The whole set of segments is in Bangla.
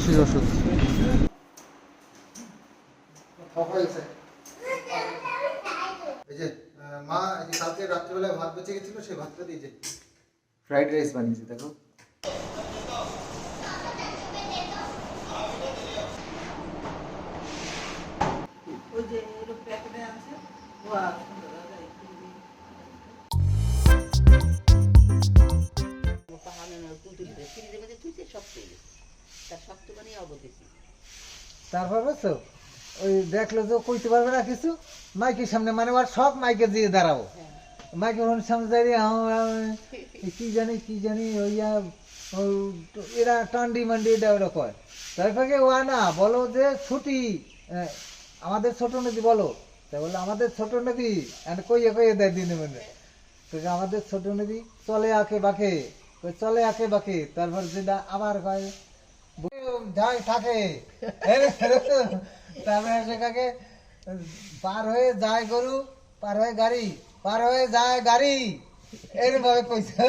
কাশির ওষুধ এই যে মা কালকে রাত্রিবেলায় ভাত বেঁচে গেছিল সেই ভাতটা দিয়ে ফ্রাইড রাইস বানিয়েছি দেখো। ওই যে প্যাকেটে আছে ও আর সুন্দর লাগে, একটু দিই। পাহাড়ের পুতুলটা ফ্রিজের মধ্যে থুইছে শক্ত হয়ে গেছে। তার শক্ত বানিয়ে অবদেশি তারপর বুঝছ? ওই দেখল যে কইতে পারবে না কিছু মাইকের সামনে মানে ওর সব মাইকে দিয়ে দাঁড়াবো। মাইক্রোফোনের সামনে দাঁড়িয়ে কি জানি কি জানি ওইয়া এরা টান্ডি মান্ডি এটা ওরা কয়। তারপরে ও না বলো যে ছুটি আমাদের ছোট নদী বলো। তাই বলল আমাদের ছোট নদী? আর কইয়ে কইয়ে দেয় দিনে মানে। তো আমাদের ছোট নদী চলে আঁকে বাঁকে চলে আঁকে বাঁকে। তারপর যেটা আবার কয় যাই থাকে। তারপরে পার হয়ে যায় গরু, পার হয়ে গাড়ি, পার হয়ে যায় গাড়ি। এরকম ভাবে কইছে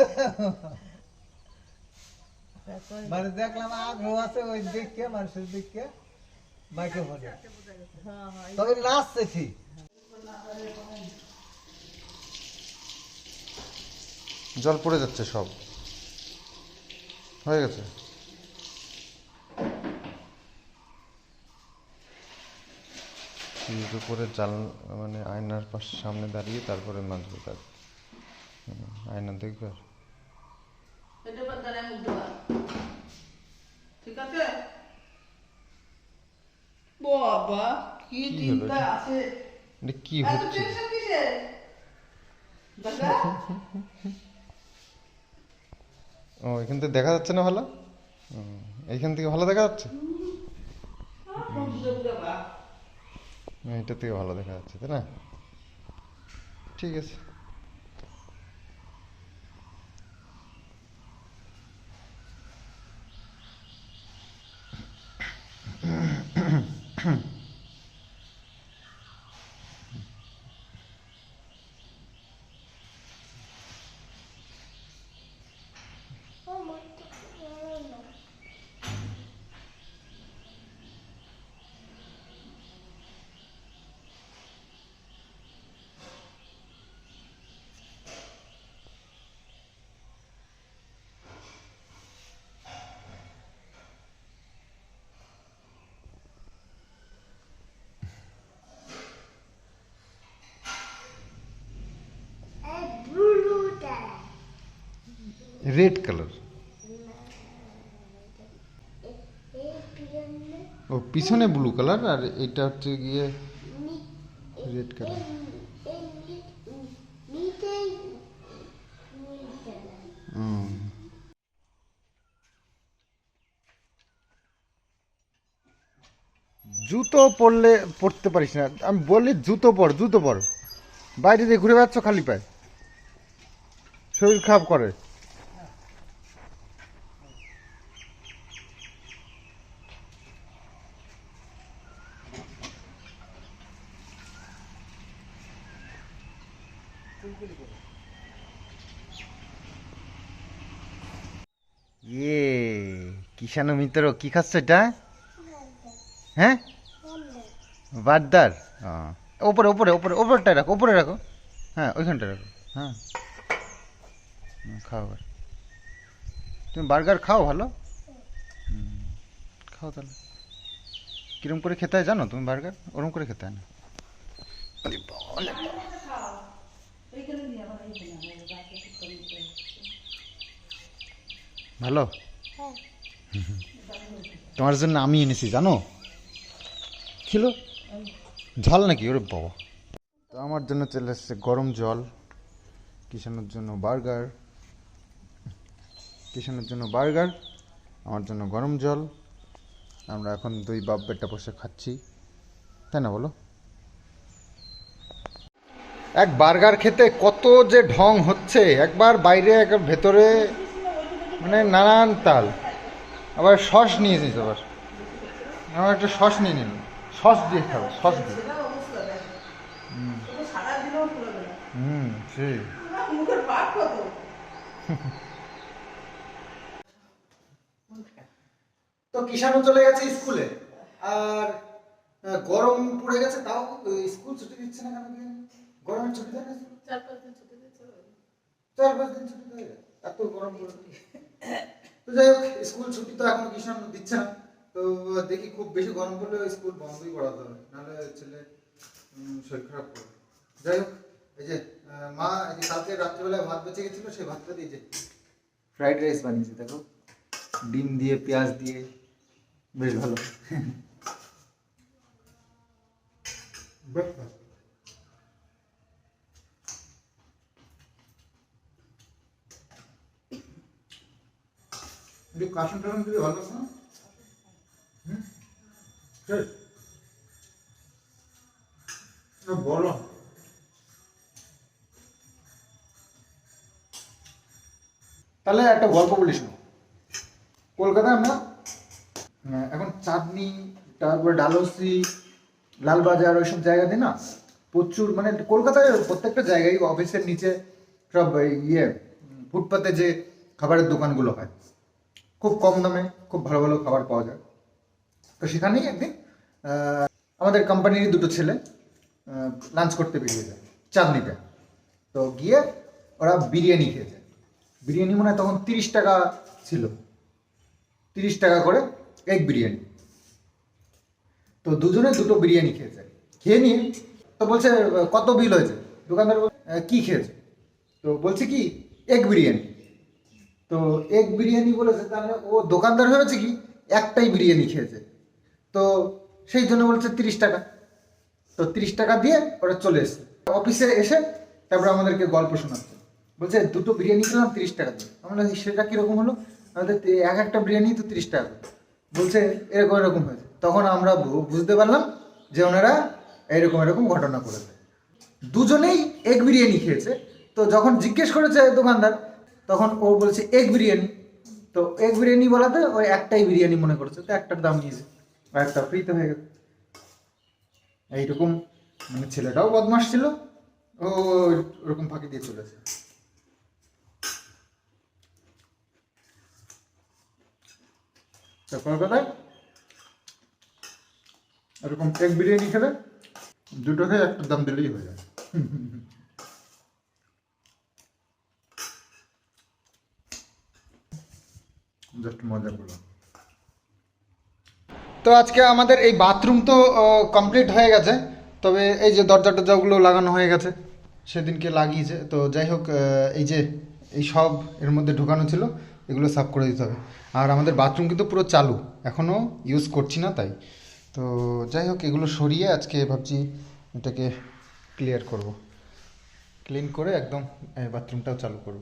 মানে দেখলাম আগ্রহ আছে ওই দিককে মানুষের দিককে মাইক্রোফোনে তবে জল পড়ে যাচ্ছে সব। হয়ে গেছে। সিঁড়ির উপরে জাল মানে আয়নার পাশে সামনে দাঁড়িয়ে তারপরে তার হুম, আয়না দেখবে? ঠিক আছে? বাবা কি কি চিন্তা আছে? এটা কি হচ্ছে? ও এখান থেকে দেখা যাচ্ছে না ভালো? এইখান থেকে ভালো দেখা যাচ্ছে? এটা থেকে ভালো দেখা যাচ্ছে তাই না? ঠিক আছে। Red colour. ও, পিছনে ব্লু কালার আর এটা হচ্ছে গিয়ে রেড কালার। জুতো পরলে পরতে পারিস না। আমি বলি জুতো পর জুতো পর। বাইরে দিয়ে ঘুরে বেড়াচ্ছ খালি পায়ে? শরীর খারাপ করে। ইয়ে কিষাণু মিত্র, কি খাচ্ছ এটা? হ্যাঁ? বারদার ওপরে ওপরে ওপরে, ওপরটায় রাখো, ওপরে রাখো। হ্যাঁ ওইখানটা রাখো হ্যাঁ। খাও তুমি বার্গার খাও, ভালো? খাও তাহলে। কিরম করে খেতে হয় জানো তুমি বার্গার? ওরম করে খেতে হয় না আরে বাবা, ওলে বাবা। এইখানে নিয়ে আমার এইখানে আমার গাছে ঠিক করে নিতে হবে। ভালো? তোমার জন্য আমি এনেছি জানো? ছিল ঝাল নাকি? ওরে বাবা। তো আমার জন্য চলে এসছে গরম জল কিষানোর জন্য বার্গার কিষানোর জন্য বার্গার আমার জন্য গরম জল। আমরা এখন দুই বাপ বেটা বসে খাচ্ছি তাই না বলো? এক বার্গার খেতে কত যে ঢং হচ্ছে একবার বাইরে একবার ভেতরে। মানে নানান তাল। আবার সস নিয়েছিস আবার। আমার একটা সস নিয়ে নিল সস দিয়ে খাবে সস দিয়ে। হুম। সেই তো কিষানও চলে গেছে স্কুলে। আর গরম পড়ে গেছে তাও স্কুল ছুটি দিচ্ছে না কেন গরমের ছুটি দেয় না চার পাঁচ দিন ছুটি দিয়েছে চার পাঁচ দিন ছুটি দেয় এত গরম পড়ে তো যাই হোক স্কুল ছুটি তো এখন কিষান দিচ্ছে না। তো দেখি খুব বেশি গরম পড়লে স্কুল বন্ধই করাতে হবে নাহলে ছেলে শরীর খারাপ করবে। যাই হোক এই যে মা এই যে কালকে রাত্রিবেলায় ভাত বেঁচে গেছিল সেই ভাতটা দিয়ে যে। ফ্রাইড রাইস বানিয়েছি দেখো। ডিম দিয়ে পেঁয়াজ দিয়ে বেশ ভালো। Breakfast. কাশন টাশন ভালো না হুম? না, বড় তাহলে একটা গল্প বলিস না। কলকাতায় আমরা এখন চাঁদনি তারপরে ডালহৌসি লালবাজার ওইসব জায়গাতে না প্রচুর মানে কলকাতায় প্রত্যেকটা জায়গায় অফিসের নিচে সব ইয়ে ফুটপাতে যে খাবারের দোকানগুলো হয়। খুব কম দামে খুব ভালো ভালো খাবার পাওয়া যায়। তো সেখানেই একদিন আমাদের কোম্পানিরই দুটো ছেলে লাঞ্চ করতে বেরিয়ে যায়, চাঁদনিতে। তো গিয়ে ওরা বিরিয়ানি খেয়েছে বিরিয়ানি মনে হয় তখন তিরিশ টাকা ছিল। তিরিশ টাকা করে এক বিরিয়ানি। তো দুজনে দুটো বিরিয়ানি খেয়েছে খেয়ে নিয়ে তো বলছে, কত বিল হয়েছে? দোকানদার কি খেয়েছে? তো বলছে কি এক বিরিয়ানি। তো এক বিরিয়ানি বলেছে, তাহলে ও দোকানদার ভেবেছে কি? একটাই বিরিয়ানি খেয়েছে। তো সেই জন্য বলছে তিরিশ টাকা। তো তিরিশ টাকা দিয়ে ওরা চলে এসছে। অফিসে এসে তারপরে আমাদেরকে গল্প শোনাচ্ছে। বলছে, দুটো বিরিয়ানি খেলাম, তিরিশ টাকা দিয়ে। আমরা সেটা কীরকম হলো? আমাদের এক একটা বিরিয়ানি তো তিরিশ টাকা। বলছে, এরকম এরকম হয়েছে। তখন আমরা বুঝতে পারলাম যে ওনারা এরকম এরকম ঘটনা করেছে। দুজনেই এক বিরিয়ানি খেয়েছে। তো যখন জিজ্ঞেস করেছে দোকানদার তখন ও বলছে এক বিরিয়ানি। তো এক বিরিয়ানি বলাতে ওই একটাই বিরিয়ানি মনে করেছে, তো একটার দাম নিয়েছে একটা ফ্রিতে হয়ে গেছে এইরকম মানে ছেলেটাও বদমাস ছিল, ও ওরকম ফাঁকি দিয়ে চলেছে কলকাতায় এরকম এক বিরিয়ানি খেলে দুটো খেয়ে একটা দাম দিলেই হয়ে যায়। জাস্ট মজা করলাম। তো আজকে আমাদের এই বাথরুম তো কমপ্লিট হয়ে গেছে। তবে এই যে দরজা টরজাগুলো লাগানো হয়ে গেছে, সেদিনকে লাগিয়েছে। তো যাই হোক এই যে, এই সব এর মধ্যে ঢোকানো ছিল, এগুলো সাফ করে দিতে হবে। আর আমাদের বাথরুম কিন্তু পুরো চালু এখনও ইউজ করছি না তাই। তো যাই হোক, এগুলো সরিয়ে আজকে ভাবছি এটাকে ক্লিয়ার করব। ক্লিন করে একদম বাথরুমটাও চালু করব।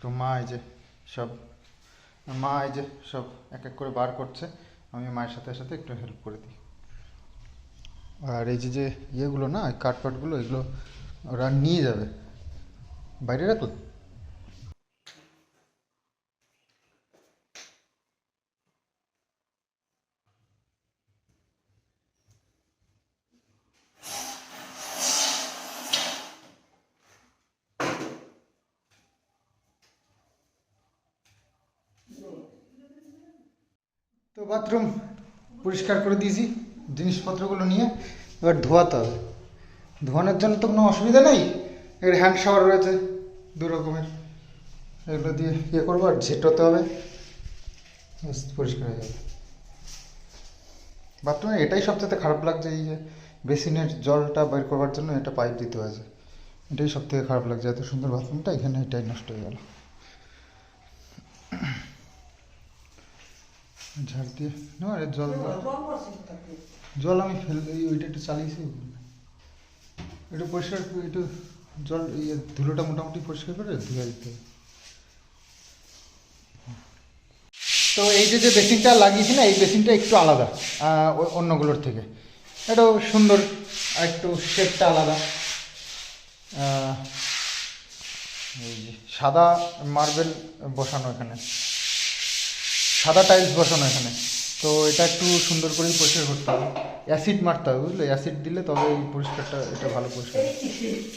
তো মা, এই যে সব মা এই যে সব এক এক করে বার করছে, আমি মায়ের সাথে সাথে একটু হেল্প করে দিই। আর এই যে যে ইয়েগুলো না কাঠপাটগুলো এগুলো ওরা নিয়ে যাবে। বাইরে রাখো তো বাথরুম পরিষ্কার করে দিয়েছি জিনিসপত্রগুলো নিয়ে। এবার ধোয়াতে হবে। ধোয়ানোর জন্য তো কোনো অসুবিধা নেই। এর হ্যান্ড শাওয়ার রয়েছে দু রকমের। এগুলো দিয়ে ইয়ে করব আর ঝেটোতে হবে। পরিষ্কার হয়ে যাবে। বাথরুমে এটাই সবচেয়ে খারাপ লাগছে, এই যে বেসিনের জলটা বের করবার জন্য এটা পাইপ দিতে হয়েছে। এটাই সব থেকে খারাপ লাগছে। এত সুন্দর বাথরুমটা, এখানে এটাই নষ্ট হয়ে গেল। ঝাড় দিয়ে না এর জল জল আমি ফেল এই ওইটা একটু চালিয়েছি একটু পরিষ্কার করে একটু জল ইয়ে ধুলোটা মোটামুটি পরিষ্কার করে ধুয়ে দিতে হবে। তো এই যে যে বেসিনটা লাগিয়েছি না এই বেসিনটা একটু আলাদা অন্যগুলোর থেকে। একটু সুন্দর আর একটু শেপটা আলাদা। আহ, এই যে সাদা মার্বেল বসানো এখানে। সাদা টাইলস বসানো এখানে। তো এটা একটু সুন্দর করেই পরিষ্কার করতে হবে। অ্যাসিড মারতে হবে, বুঝলে? অ্যাসিড দিলে তবে এই পরিষ্কারটা, এটা ভালো পরিষ্কার।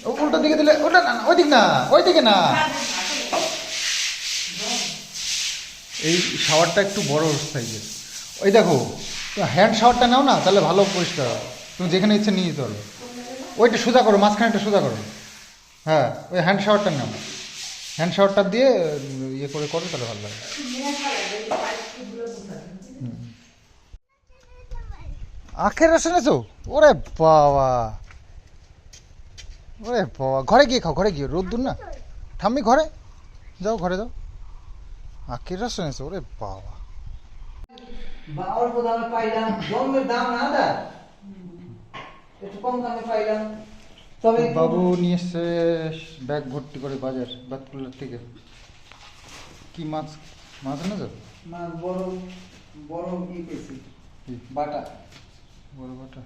ও, উল্টো দিকে দিলে, ওটা না ওই দিক না ওই দিকে না। এই শাওয়ারটা একটু বড় সাইজের ওই দেখো হ্যান্ড শাওয়ারটা নাও না, তাহলে ভালো পরিষ্কার হবে। তুমি যেখানে ইচ্ছে নিয়ে যেতে পারবে ওইটা সোজা করো মাঝখানেটা সোজা করো। হ্যাঁ ওই হ্যান্ড শাওয়ারটা নাও। হ্যান্ড শাওয়ারটা দিয়ে ইয়ে করে করো তাহলে ভালো লাগে। আখের রস এনেছো? ওরে বাবা। ওরে বাবা। ঘরে গিয়ে খাও, ঘরে গিয়ে। রোদ দূর না? ঠাম্মি, ঘরে? যাও ঘরে যাও। আখের রস এনেছো? ওরে বাবা। বা অল্প দামে পাইলাম দাম না একটু কম দামে পাইলাম। তবে বাবু নিয়ে এসছে ব্যাগ ভর্তি করে বাজার বাতকুলার থেকে। কি মাছ মাছ এনেছো মাছ বড় বড় কি পেয়েছি বাটা। বড় বাটা।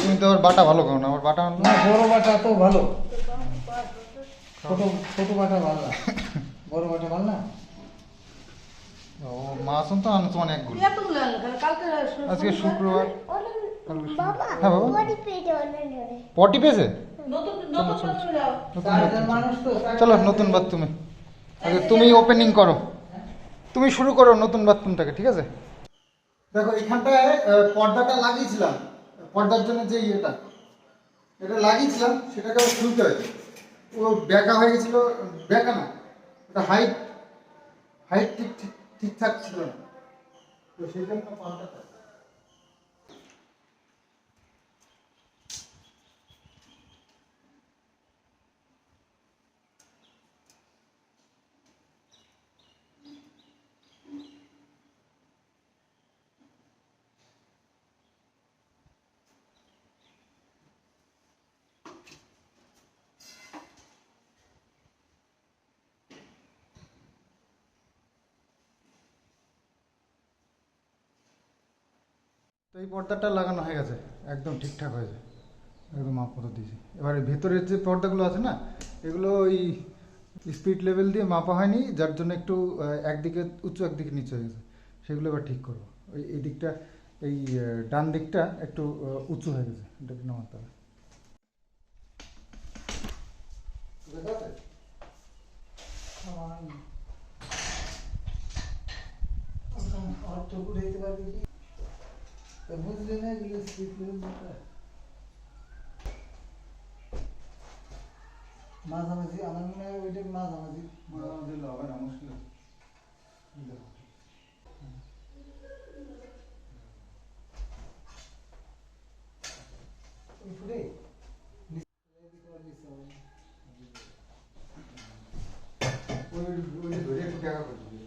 তুমি তো আবার বাটা ভালো খাও না আমার বাটা না বড় বাটা তো ভালো। ছোট ছোট বাটা ভালো। না বড় বাটা ভালো না? ও মাছ তো আনতো অনেকগুলো। আজকে শুক্রবার কালকে শুক্রবার। হ্যাঁ বাবা। বাবা পটি পেয়েছে? চলো নতুন বাথরুমে আগে তুমি ওপেনিং করো। তুমি শুরু করো নতুন বাথরুমটাকে ঠিক আছে? দেখো এখানটায় পর্দাটা লাগিয়েছিলাম। পর্দার জন্য যে ইয়েটা এটা লাগিয়েছিলাম সেটাকে খুলতে হয়েছে। ও ব্যাকা হয়ে গেছিল ব্যাকা না ওটা হাইট হাইট ঠিক ঠিক ঠিকঠাক ছিল না। তো সেই জন্য পর্দাটা এই পর্দাটা লাগানো হয়ে গেছে, একদম ঠিকঠাক হয়েছে। একদম মাপ মতো দিয়েছি। এবারে ভেতরের যে পর্দাগুলো আছে না, এগুলো ওই স্পিড লেভেল দিয়ে মাপা হয়নি, যার জন্য একটু একদিকে উঁচু, একদিকে নিচু হয়ে গেছে। সেগুলো এবার ঠিক করব। ওই, এই দিকটা, এই ডান দিকটা একটু উঁচু হয়ে গেছে, এটা একটু নামাতে হবে। বুঝলি না এগুলো স্লিপ মাঝামাঝি আমার মনে হয় ওইটা মাঝামাঝি মাঝামাঝি হবে না মুশকিল। উপরে ওই ওই যে ধরে একটু দেখা করে দিবি।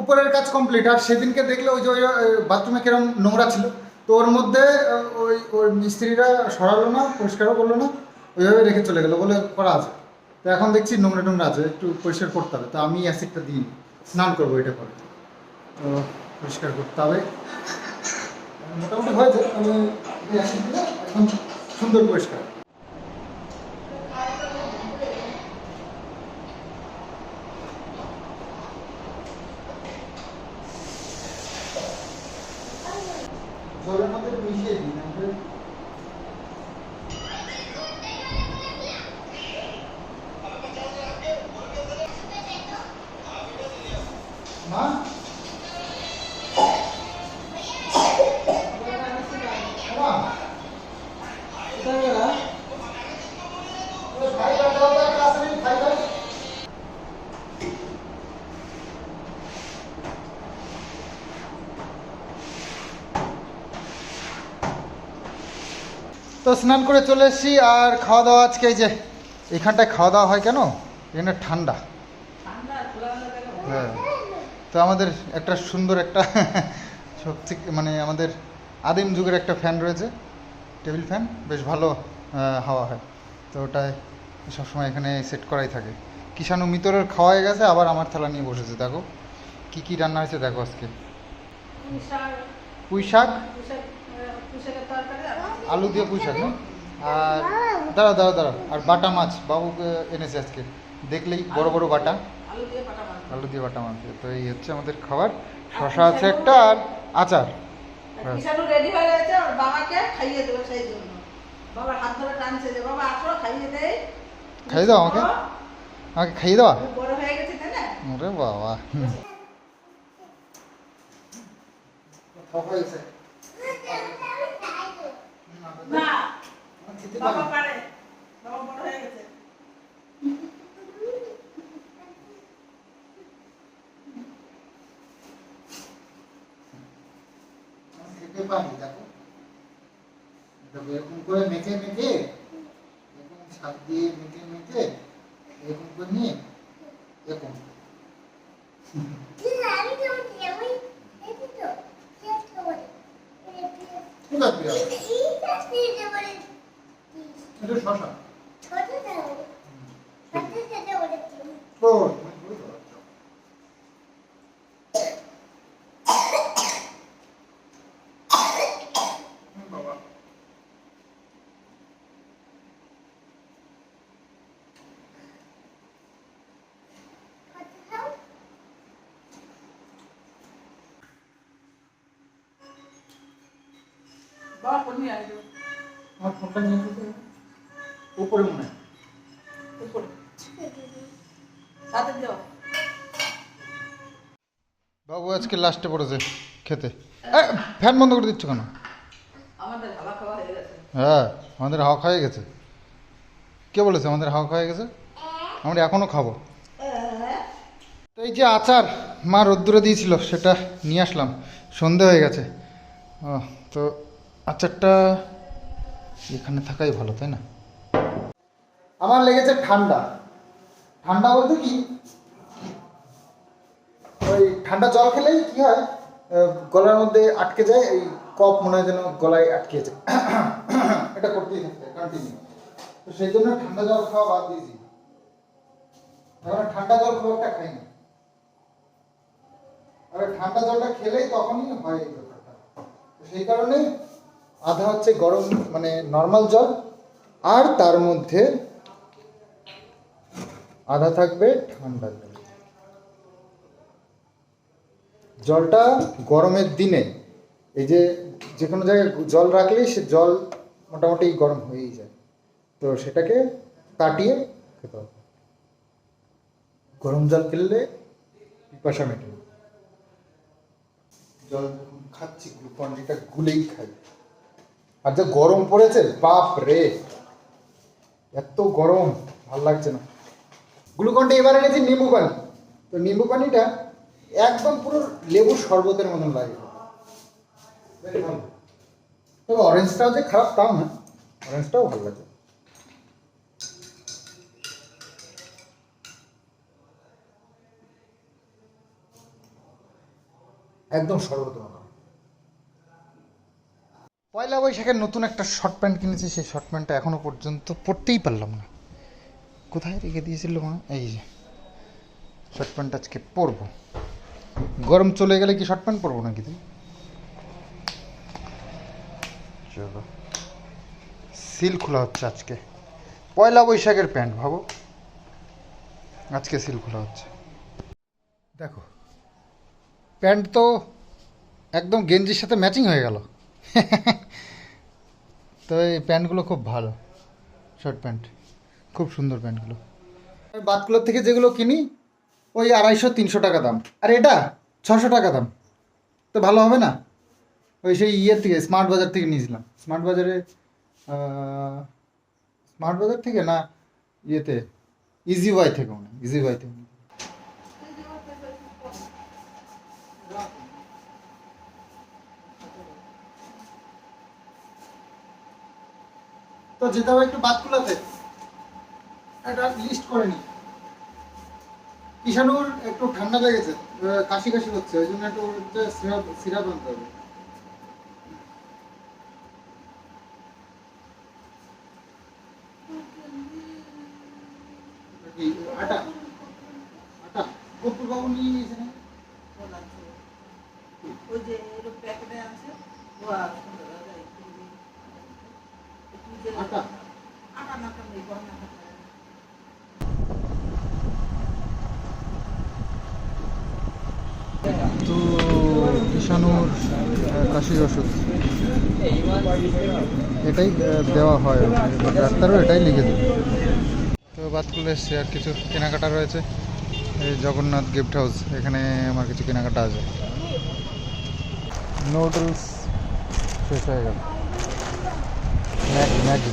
উপরের কাজ কমপ্লিট আর সেদিনকে দেখলে ওই যে ওই বাথরুমে কিরম নোংরা ছিল। তো ওর মধ্যে ওই, ওর মিস্ত্রিরা সরালো না, পরিষ্কারও করল না, ওইভাবে রেখে চলে গেলো। বলে, করা আছে। তো এখন দেখছি নোংরা টোংরা আছে, একটু পরিষ্কার করতে হবে। তো আমি অ্যাসিডটা দিই স্নান করব এটা করে তো পরিষ্কার করতে হবে। মোটামুটি হয়েছে। আমি এখন সুন্দর পরিষ্কার। স্নান করে চলে এসেছি আর খাওয়া দাওয়া আজকে এই যে এখানটায় খাওয়া দাওয়া হয় কেন? এখানে ঠান্ডা। হ্যাঁ। তো আমাদের একটা সুন্দর একটা সবচেয়ে মানে আমাদের আদিম যুগের একটা ফ্যান রয়েছে টেবিল ফ্যান বেশ ভালো হাওয়া হয়। তো ওটাই সবসময় এখানে সেট করাই থাকে। কিষাণু মিতরের খাওয়াই গেছে আবার আমার থালা নিয়ে বসেছে দেখো। কি কি রান্না হয়েছে দেখো আজকে। পুঁই শাক। আলু দিয়ে পুঁই শাক হ্যাঁ? আর দাঁড়া দাঁড়াও দাঁড়াও। আর বাটা মাছ বাবুকে এনেছে আজকে। দেখলেই বড় বড় বাটা। আলু দিয়ে বাটা মাছ। দিয়ে তো এই হচ্ছে আমাদের খাবার। শশা আছে একটা আর আচার। রেডি হয়ে গেছে ওর বাবাকে খাইয়ে দেবে সেই জন্য। বাবার হাত ধরে টানছে যে বাবা আসো খাইয়ে দেই। খাইয়ে দাও আমাকে? আমাকে খাইয়ে দেওয়া? আমি বড় হয়ে গেছি তাই না? ওরে বাবা হুম। না বাবা পারে। বাবা বড় হয়ে গেছে। খেতে পারি দেখো। দেখো, এরকম করে মেখে মেখে এরকম দিয়ে মেখে মেখে এরকম করে নিয়ে এরকম। কোথায় প্রিয়া এটা শশা ও তুমি বলে দাও, আচ্ছা। হুম, বাবা বাবা ফোন নিয়ে আসবে আমার ফোনটা নিয়ে যেতে উপরে মনে হয় উপরে হাতে দিও বাবু আজকে লাস্টে পড়েছে খেতে। ফ্যান বন্ধ করে দিচ্ছ কেন? হয়ে আমাদের হাওয়া খাওয়া গেছে। কে বলেছে আমাদের হাওয়া খাওয়া গেছে? আমরা এখনও খাব। তো এই যে আচার মা রোদ্দুরে দিয়েছিল সেটা নিয়ে আসলাম। সন্ধে হয়ে গেছে। তো আচারটা এখানে থাকাই ভালো তাই না? আমার লেগেছে ঠান্ডা। ঠান্ডা বলতে কি? ওই ঠান্ডা জল খেলেই কি হয় গলার মধ্যে আটকে যায়, এই কপ মনে হয় যেন গলায় আটকে যায়। এটা করতেই থাকতে কন্টিনিউ তো সেই জন্য ঠান্ডা জল খাওয়া বাদ দিয়েছি এখন ঠান্ডা জল খুব একটা খাই না। আর ঠান্ডা জলটা খেলেই তখনই হয় এই ব্যাপারটা। সেই কারণে আধা হচ্ছে গরম মানে নর্মাল জল, আর তার মধ্যে আধা থাকবে ঠান্ডা জল। জলটা গরমের দিনে, এই যে যে কোনো জায়গায় জল রাখলেই সে জল মোটামুটি গরম হয়েই যায়। তো সেটাকে কাটিয়ে খেতে হবে। গরম জল খেললে পিপাসা মেটে জল খাচ্ছি গ্লুকন ডিটা গুলেই খাই। আর যা গরম পড়েছে, বাপ রে! এত গরম, ভালো লাগছে না। গ্লুকনটা এবার এনেছি নিম্বু পানি তো নিম্বু পানিটা একদম পুরো লেবুর শরবতের মতন লাগে। তবে অরেঞ্জটাও যে খারাপ তাও না অরেঞ্জটাও ভালো লাগে। একদম শরবত পয়লা বৈশাখের নতুন একটা শর্ট প্যান্ট কিনেছি, সেই শর্ট প্যান্টটা এখনও পর্যন্ত পরতেই পারলাম না। কোথায় রেখে দিয়েছিল মা? এই যে শর্ট প্যান্ট আজকে পরবো। গরম চলে গেলে কি শর্ট প্যান্ট পরবো নাকি তুই চলো। সিল খোলা হচ্ছে আজকে। পয়লা বৈশাখের প্যান্ট ভাবো। আজকে সিল খোলা হচ্ছে। দেখো প্যান্ট তো একদম গেঞ্জির সাথে ম্যাচিং হয়ে গেল। তো এই প্যান্টগুলো খুব ভালো শর্ট প্যান্ট। খুব সুন্দর প্যান্টগুলো। বাতকুলোর থেকে যেগুলো কিনি ওই আড়াইশো, তিনশো টাকা দাম। আর এটা ছশো টাকা দাম। তো ভালো হবে না? ওই সেই ইয়ের থেকে স্মার্ট বাজার থেকে নিয়েছিলাম। স্মার্ট বাজারে স্মার্ট বাজার থেকে না ইয়েতে? ইজি ওয়াই থেকে মনে ইজি ওয়াই থেকে। তো যেতে হবে একটু বাতকুলাতে একটা লিস্ট করে নি ঈশানুর একটু ঠান্ডা লেগেছে কাশি কাশি হচ্ছে ওই জন্য একটু সিরাপ সিরাপ আনতে হবে। আটা? আটা? কপুর বাবু নিয়ে নিয়েছে না কোন আছে? ওই যে এরকম প্যাকেটে আছে ও আর সন্ধ্যাবেলা একটু দিয়ে- একটু দিয়ে- আটা? আটা না কামড়ে গহনা কামড়ে তো বিষাণুর কাশির ওষুধ। এটাই দেওয়া হয়। ডাক্তারও এটাই লিখে দেবে তো বাতকুলে এসছে আর কিছু কেনাকাটা রয়েছে। এই জগন্নাথ গিফট হাউস, এখানে আমার কিছু কেনাকাটা আছে। নুডলস শেষ হয়ে গেল। Maggi Maggi.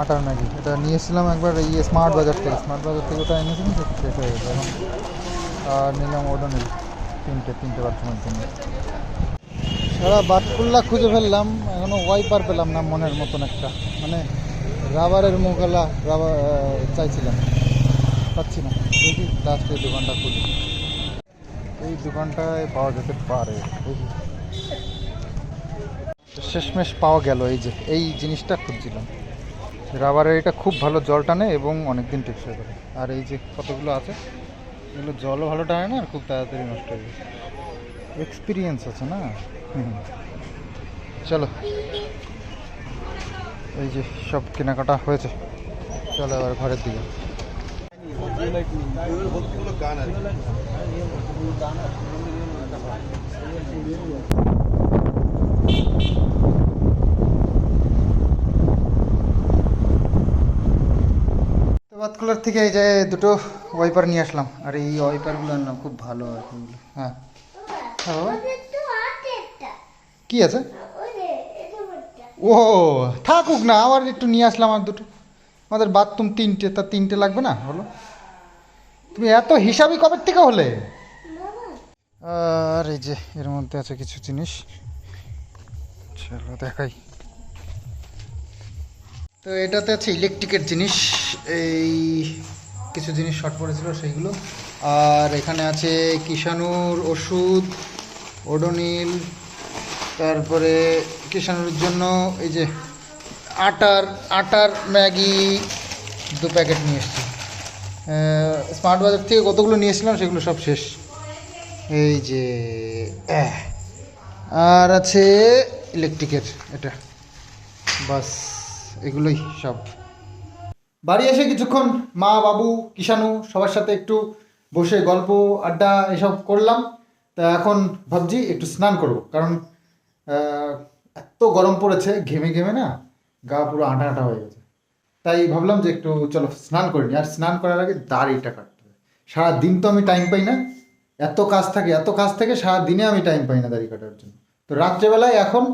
আটার ম্যাগি। এটা নিয়েছিলাম একবার এই স্মার্ট বাজার থেকে। স্মার্ট বাজার থেকে ওটা এনেছিলাম শেষ হয়ে গেছে এখন আর নিলাম ওটা নিল তিনটে তিনটে বাথরুমের জন্য। সারা বাটকুল্লা খুঁজে ফেললাম, এখনও ওয়াইপার পেলাম না মনের মতন একটা। মানে রাবারের মোকালা রাবার চাইছিলাম। পাচ্ছি না। দেখি লাস্ট এই দোকানটা খুঁজি এই দোকানটায় পাওয়া যেতে পারে। দেখি। শেষমেশ পাওয়া গেল এই যে, এই জিনিসটা খুঁজছিলাম। রাবারের এটা খুব ভালো জল টানে এবং অনেক দিন টেকসই করে। আর এই যে কতগুলো আছে, এগুলো জলও ভালো টানে না, আর খুব তাড়াতাড়ি নষ্ট হয়ে যায়। এক্সপিরিয়েন্স আছে না। চলো। এই যে সব কেনাকাটা হয়েছে। চলো এবার ঘরের দিকে। থেকে এই যে দুটো ওয়াইপার নিয়ে আসলাম। আর এই ওয়াইপারগুলো আনলাম, খুব ভালো আর হ্যাঁ? কি আছে? ও, থাকুক না, আবার একটু নিয়ে আসলাম আর দুটো। আমাদের বাথরুম তিনটে, তা তিনটে লাগবে না? হলো তুমি এত হিসাবই কবে থেকে হলে? আর এই যে, এর মধ্যে আছে কিছু জিনিস। চলো দেখাই। তো এটাতে আছে ইলেকট্রিকের জিনিস। এই কিছু জিনিস শর্ট পড়েছিল, সেইগুলো। আর এখানে আছে কিষাণুর ওষুধ। ওডোনিল, তারপরে কিষাণুর জন্য এই যে আটার আটার ম্যাগি দু প্যাকেট নিয়ে এসেছি। স্মার্ট বাজার থেকে কতগুলো নিয়েছিলাম সেগুলো সব শেষ। এই যে আর আছে ইলেকট্রিকের, এটা। বাস, এগুলোই সব। বাড়ি এসে কিছুক্ষণ মা, বাবু কিষাণু সবার সাথে একটু বসে গল্প, আড্ডা এসব করলাম। তা এখন ভাবছি একটু স্নান করব। কারণ এত গরম পড়েছে, ঘেমে ঘেমে না গা পুরো আটা আটা হয়ে গেছে। তাই ভাবলাম যে একটু চলো স্নান করে নিই। আর স্নান করার আগে দাড়িটা কাটতে হবে। সারা দিন তো আমি টাইম পাই না। এত কাজ থাকে, এত কাজ থেকে সারা দিনে আমি টাইম পাই না দাড়ি কাটার জন্য। তো রাত্রেবেলায় এখন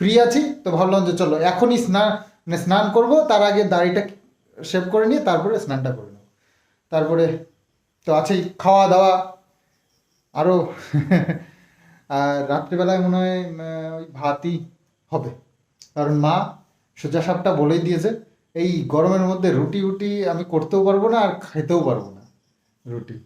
ফ্রি আছি। তো ভাবলাম যে চলো এখনই স্নান মানে স্নান করব। তার আগে দাড়িটা শেভ করে নিয়ে তারপরে স্নানটা করে নেব। তারপরে তো আছেই খাওয়া দাওয়া আরও রাত্রিবেলায় মনে হয় ওই ভাতই হবে। কারণ মা সোজা সাপটা বলেই দিয়েছে, এই গরমের মধ্যে রুটি উটি আমি করতেও পারব না আর খেতেও পারব না। রুটি।